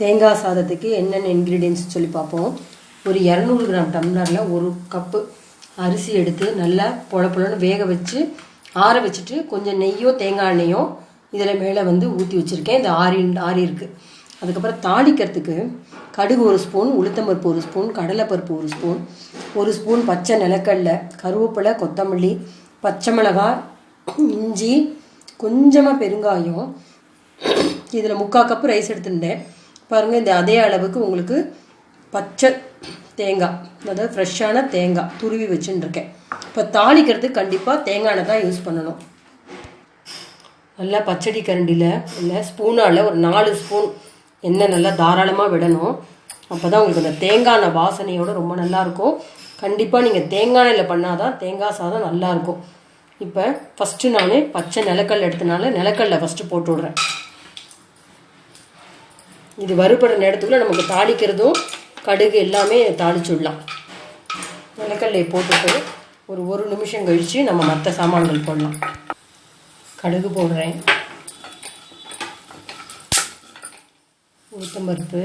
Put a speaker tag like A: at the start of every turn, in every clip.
A: தேங்காய் சாதத்துக்கு என்னென்ன இன்க்ரீடியன்ஸ் சொல்லி பார்ப்போம். ஒரு இரநூறு கிராம் டம்ளரில் ஒரு கப்பு அரிசி எடுத்து நல்லா பொல பொலன்னு வேக வச்சு ஆற வச்சுட்டு கொஞ்சம் நெய்யோ தேங்காய் எண்ணெயோ இதில் மேலே வந்து ஊற்றி வச்சுருக்கேன். இந்த ஆறி ஆறி இருக்குது அதுக்கப்புறம் தாளிக்கிறதுக்கு கடுகு ஒரு ஸ்பூன் உளுத்தம்பருப்பு ஒரு ஸ்பூன் கடலைப்பருப்பு ஒரு ஸ்பூன் ஒரு ஸ்பூன் பச்சை நிலக்கடலை கருவேப்பிலை கொத்தமல்லி பச்சை மிளகாய் இஞ்சி கொஞ்சமாக பெருங்காயம். இதில் முக்கால் கப்பு ரைஸ் எடுத்திருந்தேன். பாருங்கள் இந்த அதே அளவுக்கு உங்களுக்கு பச்சை தேங்காய் அதாவது ஃப்ரெஷ்ஷான தேங்காய் துருவி வச்சுட்டுருக்கேன். இப்போ தாளிக்கிறதுக்கு கண்டிப்பாக தேங்காய் எண்ணெய் தான் யூஸ் பண்ணணும். நல்லா பச்சடி கரண்டியில் இல்லை ஸ்பூனால் ஒரு நாலு ஸ்பூன் எண்ணெய் நல்லா தாராளமாக விடணும். அப்போ தான் உங்களுக்கு அந்த தேங்காய் வாசனையோடு ரொம்ப நல்லாயிருக்கும் கண்டிப்பாக நீங்கள் தேங்காய் எண்ணெயில் பண்ணால் தான் தேங்காய் சாதம் நல்லாயிருக்கும் இப்போ ஃபஸ்ட்டு நான் பச்சை நிலக்கல் எடுத்தனால நிலக்கல்ல ஃபஸ்ட்டு போட்டு விட்றேன். இது வறுபடுற நேரத்துக்குள்ள நமக்கு தாளிக்கிறதும் கடுகு எல்லாமே தாளிச்சுடலாம். நிலக்கல்லை போட்டுட்டு ஒரு ஒரு நிமிஷம் கழித்து நம்ம மற்ற சாமான்கள் போடலாம். கடுகு போடுறேன். உளுத்தம்பருப்பு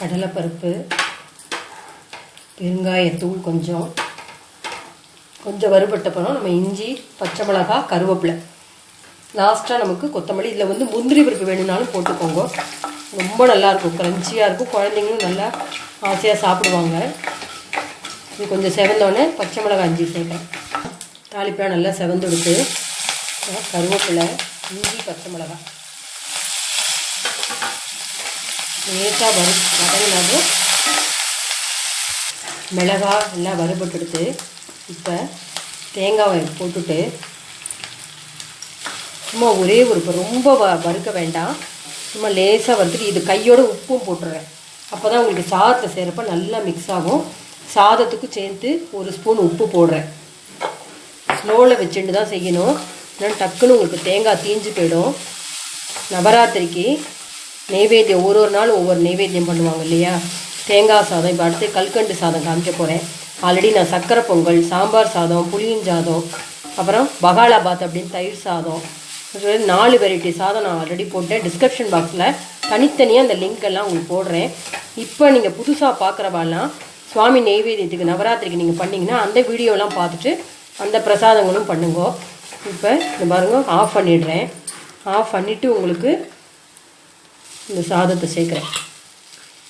A: கடலைப்பருப்பு பெருங்காயத்தூள் கொஞ்சம். கொஞ்சம் வறுபட்ட அப்புறம் நம்ம இஞ்சி பச்சை மிளகாய் கருவேப்பிலை. லாஸ்ட்டாக நமக்கு கொத்தமல்லி இதில் வந்து முந்திரி பருப்பு வேணும்னாலும் போட்டுக்கோங்க. ரொம்ப நல்லாயிருக்கும் க்ரன்ச்சியாக இருக்கும். குழந்தைங்களும் நல்லா ஆசையாக சாப்பிடுவாங்க. இது கொஞ்சம் செவந்தோடனே பச்சை மிளகாய் அஞ்சு சேர்க்குறேன் தாளிப்பெலாம் நல்லா செவந்துடுத்து கருவேப்பிலை இஞ்சி பச்சை மிளகாய். நேற்றாக வறு வதங்கினாலும் மிளகா எல்லாம் வறுபட்டுடுத்து இப்போ தேங்காவை போட்டுட்டு சும்மா ஒரே ஒரு இப்போ ரொம்ப வ வறுக்க வேண்டாம். சும்மா லேசாக வறுத்துட்டு இது கையோட உப்பும் போட்டுறேன். அப்போ தான் உங்களுக்கு சாதத்தை செய்கிறப்ப நல்லா மிக்ஸ் ஆகும். சாதத்துக்கும் சேர்த்து ஒரு ஸ்பூன் உப்பு போடுறேன். ஸ்லோவில் வச்சுட்டு தான் செய்யணும். இல்லைன்னா டக்குன்னு உங்களுக்கு தேங்காய் தீஞ்சு போயிடும். நவராத்திரிக்கு நெய்வேத்தியம் ஒரு ஒரு நாள் ஒவ்வொரு நெய்வேத்தியம் பண்ணுவாங்க இல்லையா? தேங்காய் சாதம். இப்போ அடுத்து கல்கண்டு சாதம் காமிக்க போகிறேன் ஆல்ரெடி நான் சக்கரை பொங்கல் சாம்பார் சாதம் புளியின் சாதம் அப்புறம் பகாலாபாத் அப்படின்னு தயிர் சாதம் நாலு வெரைட்டி சாதம் நான் ஆல்ரெடி போட்டேன். டிஸ்கிரிப்ஷன் பாக்ஸில் தனித்தனியாக அந்த லிங்க் எல்லாம் உங்களுக்கு போடுறேன். இப்போ நீங்கள் புதுசாக பார்க்குறவாலாம் சுவாமி நெய்வேத்தியத்துக்கு நவராத்திரிக்கு நீங்கள் பண்ணிங்கன்னா அந்த வீடியோலாம் பார்த்துட்டு அந்த பிரசாதங்களும் பண்ணுங்க. இப்போ இந்த பாருங்க ஆஃப் பண்ணிடுறேன். ஆஃப் பண்ணிவிட்டு உங்களுக்கு இந்த சாதத்தை சேர்க்குறேன்.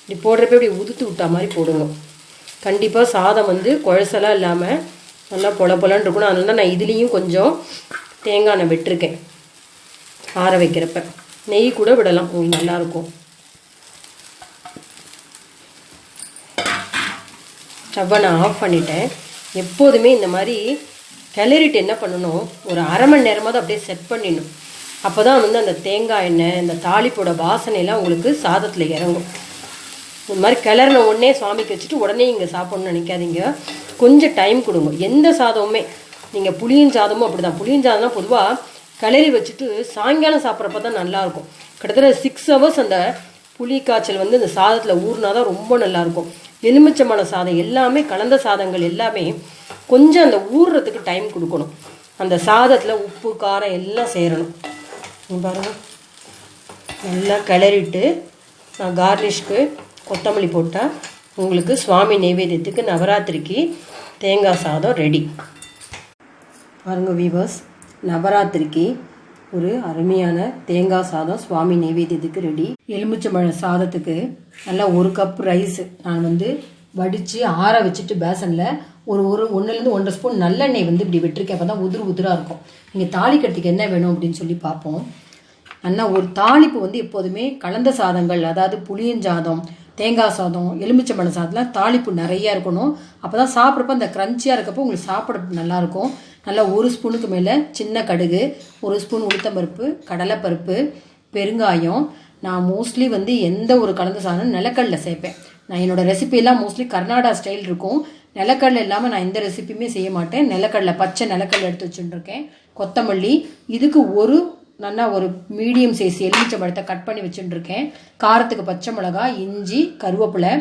A: இப்படி போடுறப்ப இப்படி உதுத்து விட்டா மாதிரி போடுங்க. கண்டிப்பாக சாதம் வந்து குழசெல்லாம் இல்லாமல் நல்லா பொல பொலன்னு இருக்கணும். அதனால தான் நான் இதுலேயும் கொஞ்சம் தேங்காய் எண்ணெய் விட்டுருக்கேன். ஆற வைக்கிறப்ப. நெய் கூட விடலாம். உங்களுக்கு நல்லாயிருக்கும் ஸ்டவ்வை நான் ஆஃப் பண்ணிட்டேன். எப்போதுமே இந்த மாதிரி கிளறிட்டு என்ன பண்ணணும்? ஒரு அரை மணி நேரமாவது அப்படியே செட் பண்ணிடணும். அப்போ தான் வந்து அந்த தேங்காய் எண்ணெய் இந்த தாளிப்போட வாசனையெல்லாம் உங்களுக்கு சாதத்தில் இறங்கும். இந்த மாதிரி கிளறின உடனே சுவாமிக்கு வச்சுட்டு உடனே இங்கே சாப்பிட்ணும்னு நினைக்காதீங்க. கொஞ்சம் டைம் கொடுங்க. எந்த சாதமுமே நீங்கள் புளியின் சாதமும் அப்படி தான் புளியின் சாதம்னா பொதுவாக கிளறி வச்சுட்டு சாயங்காலம் சாப்பிட்றப்ப தான் நல்லாயிருக்கும். கிட்டத்தட்ட சிக்ஸ் ஹவர்ஸ் அந்த புளி காய்ச்சல் வந்து இந்த சாதத்தில் ஊறினா தான் ரொம்ப நல்லாயிருக்கும். எலுமிச்சமான சாதம் எல்லாமே கலந்த சாதங்கள் எல்லாமே கொஞ்சம் அந்த ஊறுறதுக்கு டைம் கொடுக்கணும். அந்த சாதத்தில் உப்பு காரம் எல்லாம் சேரணும். பாருங்கள் பாருங்க. நல்லா கிளறிட்டு நான் கார்னிஷ்க்கு கொத்தமல்லி போட்டால் உங்களுக்கு சுவாமி நைவேத்தியத்துக்கு நவராத்திரிக்கு தேங்காய் சாதம் ரெடி பாருங்கள் வீவர்ஸ் நவராத்திரிக்கு ஒரு அருமையான தேங்காய் சாதம் சுவாமி நைவேத்தியத்துக்கு ரெடி. எலுமிச்சம்பழ சாதத்துக்கு நல்லா ஒரு கப் ரைஸ் நான் வந்து வடித்து ஆற வச்சுட்டு பேசனில் ஒரு ஒரு ஒன்றுலேருந்து ஒன்றரை ஸ்பூன் நல்லெண்ணெய் வந்து இப்படி விட்டுருக்கேன். அப்போ தான் உதிரு உதிராக இருக்கும். நீங்கள் தாளிக்கிறதுக்கு என்ன வேணும் அப்படின்னு சொல்லி பார்ப்போம். ஆனால் ஒரு தாளிப்பு வந்து எப்போதுமே கலந்த சாதங்கள் அதாவது புளியஞ்சாதம் தேங்காய் சாதம் எலுமிச்சம்பழம் சாதம்லாம் தாளிப்பு நிறையா இருக்கணும். அப்போ தான் சாப்பிட்றப்ப அந்த க்ரன்ச்சியாக இருக்கப்போ உங்களுக்கு சாப்பிட நல்லாயிருக்கும் நல்லா ஒரு ஸ்பூனுக்கு மேலே சின்ன கடுகு ஒரு ஸ்பூன் உளுத்தம்பருப்பு கடலைப்பருப்பு பெருங்காயம். நான் மோஸ்ட்லி வந்து எந்த ஒரு கலந்த சாதனம் நிலக்கடலை சேர்ப்பேன். நான் என்னோடய ரெசிபியெல்லாம் மோஸ்ட்லி கர்நாடகா ஸ்டைல் இருக்கும். நிலக்கடலை இல்லாமல் நான் எந்த ரெசிபியுமே செய்ய மாட்டேன். நிலக்கடலை பச்சை நிலக்கடலை எடுத்து வச்சுட்டுருக்கேன் கொத்தமல்லி இதுக்கு ஒரு நல்லா ஒரு மீடியம் சைஸ் எலுமிச்சை பழத்தை கட் பண்ணி வச்சுட்டுருக்கேன் காரத்துக்கு பச்சை மிளகா இஞ்சி கருவேப்பிலை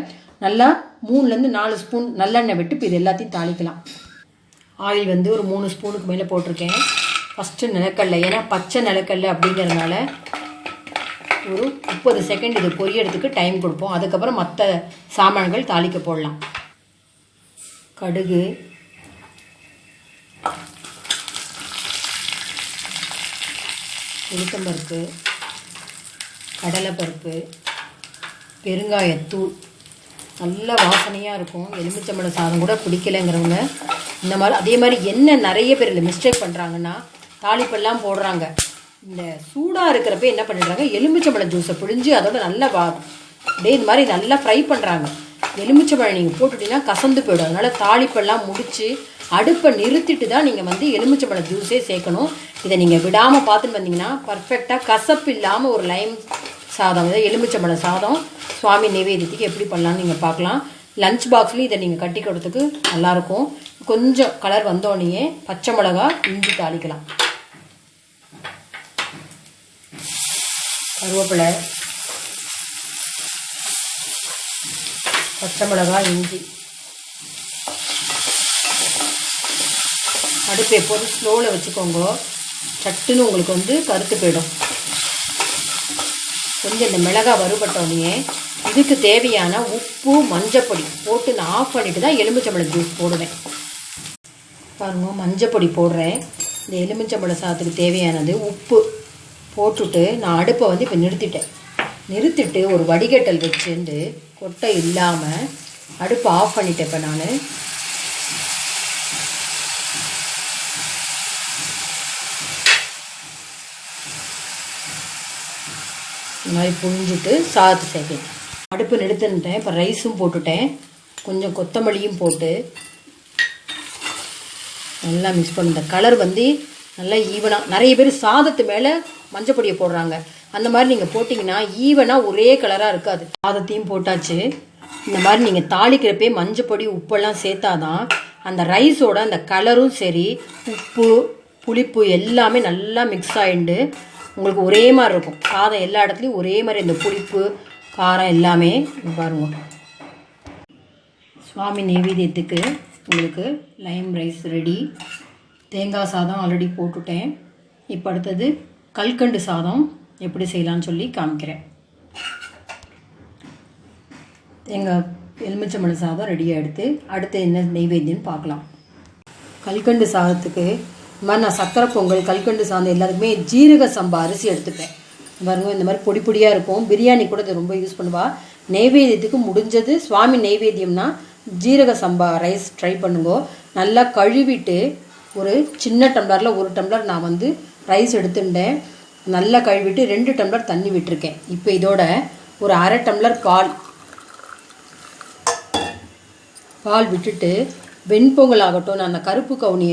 A: நல்லா மூணுலேருந்து நாலு ஸ்பூன் நல்லெண்ணெய் விட்டு இப்போ இது எல்லாத்தையும் தாளிக்கலாம். ஆயில் வந்து ஒரு மூணு ஸ்பூனுக்கு மேலே போட்டிருக்கேன். ஃபஸ்ட்டு நிலக்கடலை. ஏன்னா பச்சை நிலக்கடலை அப்படிங்கிறதுனால ஒரு முப்பது செகண்ட் இது பொரியறதுக்கு டைம் கொடுப்போம். அதுக்கப்புறம் மற்ற சாமான்கள் தாளிக்க போடலாம். கடுகு. உளுத்தம்பருப்பு. கடலைப்பருப்பு. பெருங்காயத்தூள். நல்ல வாசனையாக இருக்கும். எலுமிச்சம்பழம் சாதம் கூட பிடிக்கலைங்கிறவங்க இந்த மாதிரி அதே மாதிரி என்ன நிறைய பேர் இந்த மிஸ்டேக் பண்ணுறாங்கன்னா தாளிப்பெல்லாம் போடுறாங்க. இந்த சூடாக இருக்கிறப்ப என்ன பண்ணிடுறாங்க? எலுமிச்சம்பழம் ஜூஸை பிழிஞ்சு அதோட நல்லா வா அப்படியே இது மாதிரி நல்லா ஃப்ரை பண்ணுறாங்க எலுமிச்சம்பழம் நீங்கள் போட்டுட்டீங்கன்னா கசந்து போயிடும். அதனால் தாளிப்பெல்லாம் முடித்து அடுப்பை நிறுத்திட்டு தான் நீங்கள் வந்து எலுமிச்சம்பழம் ஜூஸே சேர்க்கணும். இதை நீங்கள் விடாமல் பார்த்துட்டு வந்தீங்கன்னா பர்ஃபெக்டாக கசப்பு இல்லாமல் ஒரு லைம் சாதம் இதை எலுமிச்சம்பழம் சாதம் சுவாமி நைவேத்தியத்துக்கு எப்படி பண்ணலாம்னு நீங்கள் பார்க்கலாம். லஞ்ச் பாக்ஸ்லேயும் இதை நீங்கள் கட்டி கொடுத்துக்கு நல்லாயிருக்கும் கொஞ்சம் கலர் வந்தோடனே பச்சை மிளகா இஞ்சி தாளிக்கலாம். கருவேப்பிலை பச்சை மிளகா இஞ்சி. அடுப்பு எப்போதும் ஸ்லோவில் வச்சுக்கோங்க. சட்டுன்னு உங்களுக்கு வந்து கருத்து போயிடும். கொஞ்சம் இந்த மிளகா வறுபட்டோடனே இதுக்கு தேவையான உப்பு மஞ்சப்பொடி போட்டு நான் ஆஃப் பண்ணிட்டு தான் எலுமிச்சம்பழம் ஜூஸ் போடுவேன். பாருங்க மஞ்சப்பொடி போடுறேன். இந்த எலுமிச்சம்பழம் சாதத்துக்கு தேவையானது உப்பு போட்டுட்டு நான் அடுப்பை வந்து இப்போ நிறுத்திட்டேன். நிறுத்திட்டு ஒரு வடிகட்டல் வச்சுட்டு கொட்டை இல்லாமல் அடுப்பை ஆஃப் பண்ணிட்டேன் இப்போ நான். இந்த மாதிரி புழிஞ்சிட்டு சாதத்தை சேர்க்கணும். அடுப்பு நிறுத்தினுட்டேன் இப்போ ரைஸும் போட்டுட்டேன். கொஞ்சம் கொத்தமல்லியும் போட்டு நல்லா மிக்ஸ் பண்ணும் இந்த கலர் வந்து நல்லா ஈவனாக நிறைய பேர் சாதத்து மேலே மஞ்சப்பொடியை போடுறாங்க. அந்த மாதிரி நீங்கள் போட்டிங்கன்னா ஈவனாக ஒரே கலராக இருக்காது. சாதத்தையும் போட்டாச்சு. இந்த மாதிரி நீங்கள் தாளிக்கிறப்பே மஞ்சப்பொடி உப்பெல்லாம் சேர்த்தாதான் அந்த ரைஸோட அந்த கலரும் சரி உப்பு புளிப்பு எல்லாமே நல்லா மிக்ஸ் ஆகிண்டு உங்களுக்கு ஒரே மாதிரி இருக்கும். சாதம் எல்லா இடத்துலையும் ஒரே மாதிரி இந்த புளிப்பு காரம் எல்லாமே இங்க பாருங்க. சுவாமி நைவேத்தியத்துக்கு உங்களுக்கு லைம் ரைஸ் ரெடி தேங்காய் சாதம் ஆல்ரெடி போட்டுட்டேன். இப்போ அடுத்தது கல்கண்டு சாதம் எப்படி செய்யலான்னு சொல்லி காமிக்கிறேன். தேங்காய் எலுமிச்சம்பழம் சாதம் ரெடியாக எடுத்து அடுத்து என்ன நெய்வேத்தியம்னு பார்க்கலாம். கல்கண்டு சாதத்துக்கு இந்த மாதிரி நான் சக்கரை பொங்கல் கல்கண்டு சாதம் எல்லாத்துக்குமே ஜீரக சம்பா அரிசி எடுத்துப்பேன். பாருங்க இந்த மாதிரி பொடி பொடியாக இருக்கும். பிரியாணி கூட இது ரொம்ப யூஸ் பண்ணுவாள் நெய்வேத்தியத்துக்கு முடிஞ்சது. சுவாமி நெய்வேத்தியம்னா ஜீரக சம்பா ரைஸ் ட்ரை பண்ணுங்க. நல்லா கழுவிட்டு ஒரு சின்ன டம்ளரில் ஒரு டம்ளர் நான் வந்து ரைஸ் எடுத்துட்டேன். நல்லா கழுவிட்டு ரெண்டு டம்ளர் தண்ணி விட்டுருக்கேன். இப்போ இதோட ஒரு அரை டம்ளர் பால். பால் விட்டுட்டு வெண்பொங்கல் ஆகட்டும் நான் அந்த கருப்பு கவுனி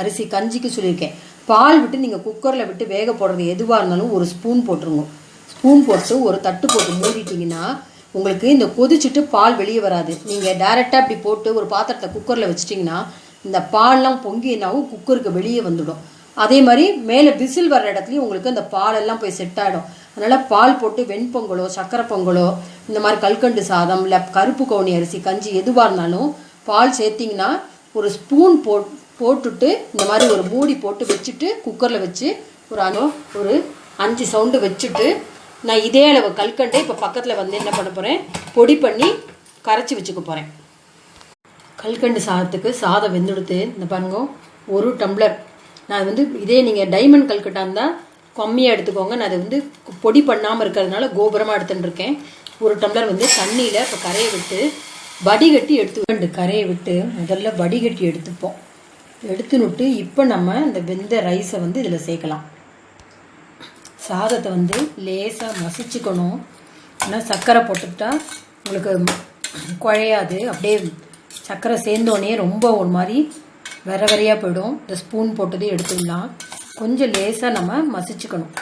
A: அரிசி கஞ்சிக்கு சொல்லியிருக்கேன். பால் விட்டு நீங்கள் குக்கரில் விட்டு வேக போடுறது எதுவாக இருந்தாலும் ஒரு ஸ்பூன் போட்டுருங்க. ஸ்பூன் போட்டு ஒரு தட்டு போட்டு மூடிட்டிங்கன்னா உங்களுக்கு இந்த கொதிச்சுட்டு பால் வெளியே வராது. நீங்கள் டைரெக்டாக இப்படி போட்டு ஒரு பாத்திரத்தை குக்கரில் வச்சிட்டிங்கன்னா இந்த பால்லாம் பொங்கி என்னாகும் குக்கருக்கு வெளியே வந்துடும். அதே மாதிரி மேலே விசில் வர்ற இடத்துலையும் உங்களுக்கு அந்த பாலெல்லாம் போய் செட் ஆகிடும் அதனால் பால் போட்டு வெண்பொங்கலோ சக்கரை பொங்கலோ இந்த மாதிரி கல்கண்டு சாதம் இல்லை கருப்பு கவுனி அரிசி கஞ்சி எதுவாக இருந்தாலும் பால் சேர்த்திங்கன்னா ஒரு ஸ்பூன் போ போட்டுட்டு இந்த மாதிரி ஒரு மூடி போட்டு வச்சுட்டு குக்கரில் வச்சு ஒரு அணு ஒரு அஞ்சு சவுண்டு வச்சுட்டு நான் இதே அளவு கல்கண்டை இப்போ பக்கத்தில் வந்து என்ன பண்ண போகிறேன் பொடி பண்ணி கரைச்சி வச்சுக்க போகிறேன் கல்கண்டு சாதத்துக்கு சாதம் வெந்துடுத்து இந்த பாருங்க ஒரு டம்ளர். நான் வந்து இதே நீங்கள் டைமண்ட் கல்கட்டா இருந்தால் கம்மியாக எடுத்துக்கோங்க. நான் அதை வந்து பொடி பண்ணாமல் இருக்கிறதுனால கோபுரமாக எடுத்துட்டுருக்கேன் ஒரு டம்ளர் வந்து தண்ணியில் இப்போ கரையை விட்டு வடிகட்டி எடுத்து ரெண்டு கரையை விட்டு முதல்ல வடிகட்டி எடுத்துப்போம். எடுத்துனுட்டு இப்போ நம்ம இந்த வெந்த ரைஸை வந்து இதில் சேர்க்கலாம். சாதத்தை வந்து லேசாக மசிச்சுக்கணும். ஏன்னா சர்க்கரை போட்டுக்கிட்டா உங்களுக்கு குழையாது. அப்படியே சர்க்கரை சேர்ந்தோடனே ரொம்ப ஒரு மாதிரி வெற வெறையாக போயிடும். இந்த ஸ்பூன் போட்டதே எடுத்துடலாம் கொஞ்சம் லேசாக நம்ம மசிச்சுக்கணும்.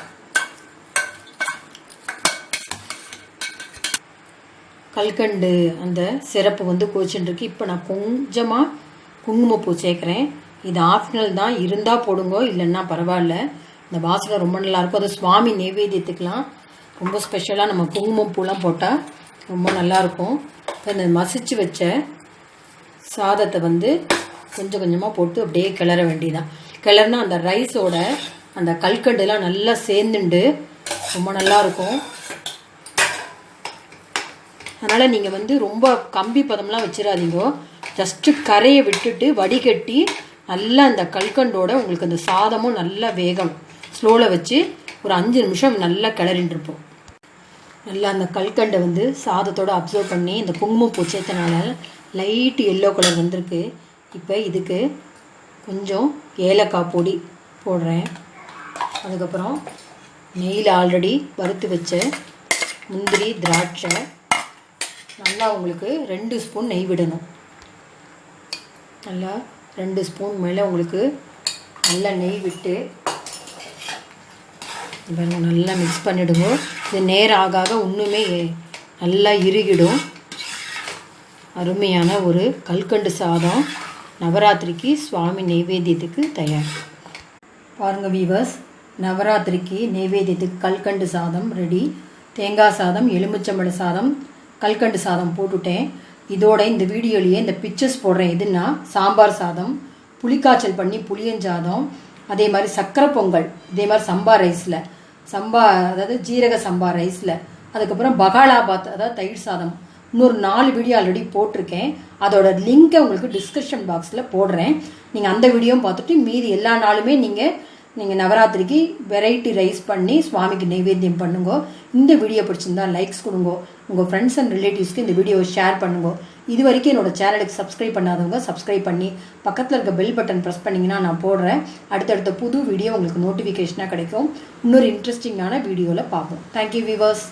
A: கல்கண்டு அந்த சிறப்பு வந்து கோச்சுட்டுருக்கு இப்போ நான் கொஞ்சமாக குங்குமப்பூ சேர்க்குறேன். இது ஆப்ஷனல் தான். இருந்தால் போடுங்க இல்லைன்னா பரவாயில்ல. இந்த வாசனை ரொம்ப நல்லாயிருக்கும். அது சுவாமி நெய்வேத்தியத்துக்கெலாம் ரொம்ப ஸ்பெஷலாக நம்ம குங்குமம் பூலாம் போட்டால் ரொம்ப நல்லாயிருக்கும். இந்த மசிச்சு வச்ச சாதத்தை வந்து கொஞ்சம் கொஞ்சமாக போட்டு அப்படியே கிளற வேண்டியதான் கிளறுனா அந்த ரைஸோட அந்த கல்கண்டுலாம் நல்லா சேர்ந்துண்டு ரொம்ப நல்லாயிருக்கும். அதனால் நீங்கள் வந்து ரொம்ப கம்பி பதம்லாம் வச்சிடாதீங்க ஜஸ்ட்டு கரையை விட்டுட்டு வடிகட்டி நல்லா அந்த கல்கண்டோட உங்களுக்கு அந்த சாதமும் நல்லா வேகணும். ஸ்லோவில் வச்சு ஒரு அஞ்சு நிமிஷம் நல்லா கிளறிட்டு இருப்போம் நல்லா அந்த கல்கண்டை வந்து சாதத்தோட அப்சர்வ் பண்ணி இந்த குங்குமம் சேர்த்தனால லைட் எல்லோ கலர் வந்திருக்கு. இப்போ இதுக்கு கொஞ்சம் ஏலக்காய் பொடி போடுறேன். அதுக்கப்புறம் நெய்யில் ஆல்ரெடி வறுத்து வச்ச முந்திரி திராட்சை. நல்லா உங்களுக்கு ரெண்டு ஸ்பூன் நெய் விடணும். நல்லா ரெண்டு ஸ்பூன் மேலே உங்களுக்கு நல்லா நெய் விட்டு பாருங்க நல்லா மிக்ஸ் பண்ணிவிடுங்க இது நேரம் ஆக ஆக இன்னுமே நல்லா இறுகிடும். அருமையான ஒரு கல்கண்டு சாதம். நவராத்திரிக்கு சுவாமி நெய்வேத்தியத்துக்கு தயார். பாருங்க வீவர்ஸ் நவராத்திரிக்கு நெய்வேத்தியத்துக்கு கல்கண்டு சாதம் ரெடி தேங்காய் சாதம் எலுமிச்சம்பழ சாதம் கல்கண்டு சாதம் போட்டுட்டேன். இதோட இந்த வீடியோலேயே இந்த பிக்சர்ஸ் போடுறேன். எதுன்னா சாம்பார் சாதம் புளிக்காய்ச்சல் பண்ணி புளியஞ்சாதம் அதே மாதிரி சக்கரை பொங்கல் இதே மாதிரி சம்பா ரைஸில் சம்பா அதாவது ஜீரக சம்பா ரைஸில் அதுக்கப்புறம் பகாலாபாத் அதாவது தயிர் சாதம். இன்னொரு நாலு வீடியோ ஆல்ரெடி போட்டிருக்கேன். அதோட லிங்கை உங்களுக்கு டிஸ்கிரிப்ஷன் பாக்ஸில் போடுறேன். நீங்கள் அந்த வீடியோவும் பார்த்துட்டு மீதி எல்லா நாளுமே நீங்கள் நீங்கள் நவராத்திரிக்கு வெரைட்டி ரைஸ் பண்ணி சுவாமிக்கு நைவேத்தியம் பண்ணுங்க. இந்த வீடியோ பிடிச்சிருந்தா லைக்ஸ் கொடுங்க. உங்கள் ஃப்ரெண்ட்ஸ் அண்ட் ரிலேட்டிவ்ஸ்க்கு இந்த வீடியோவை ஷேர் பண்ணுங்க. இது வரைக்கும் என்னோட சேனலுக்கு சப்ஸ்கிரைப் பண்ணாதவங்க சப்ஸ்கிரைப் பண்ணி பக்கத்தில் இருக்க பெல் பட்டன் ப்ரெஸ் பண்ணிங்கன்னா நான் போடுறேன். அடுத்தடுத்த புது வீடியோ உங்களுக்கு நோட்டிஃபிகேஷனாக கிடைக்கும். இன்னொரு இன்ட்ரெஸ்டிங்கான வீடியோவில் பார்ப்போம். Thank you viewers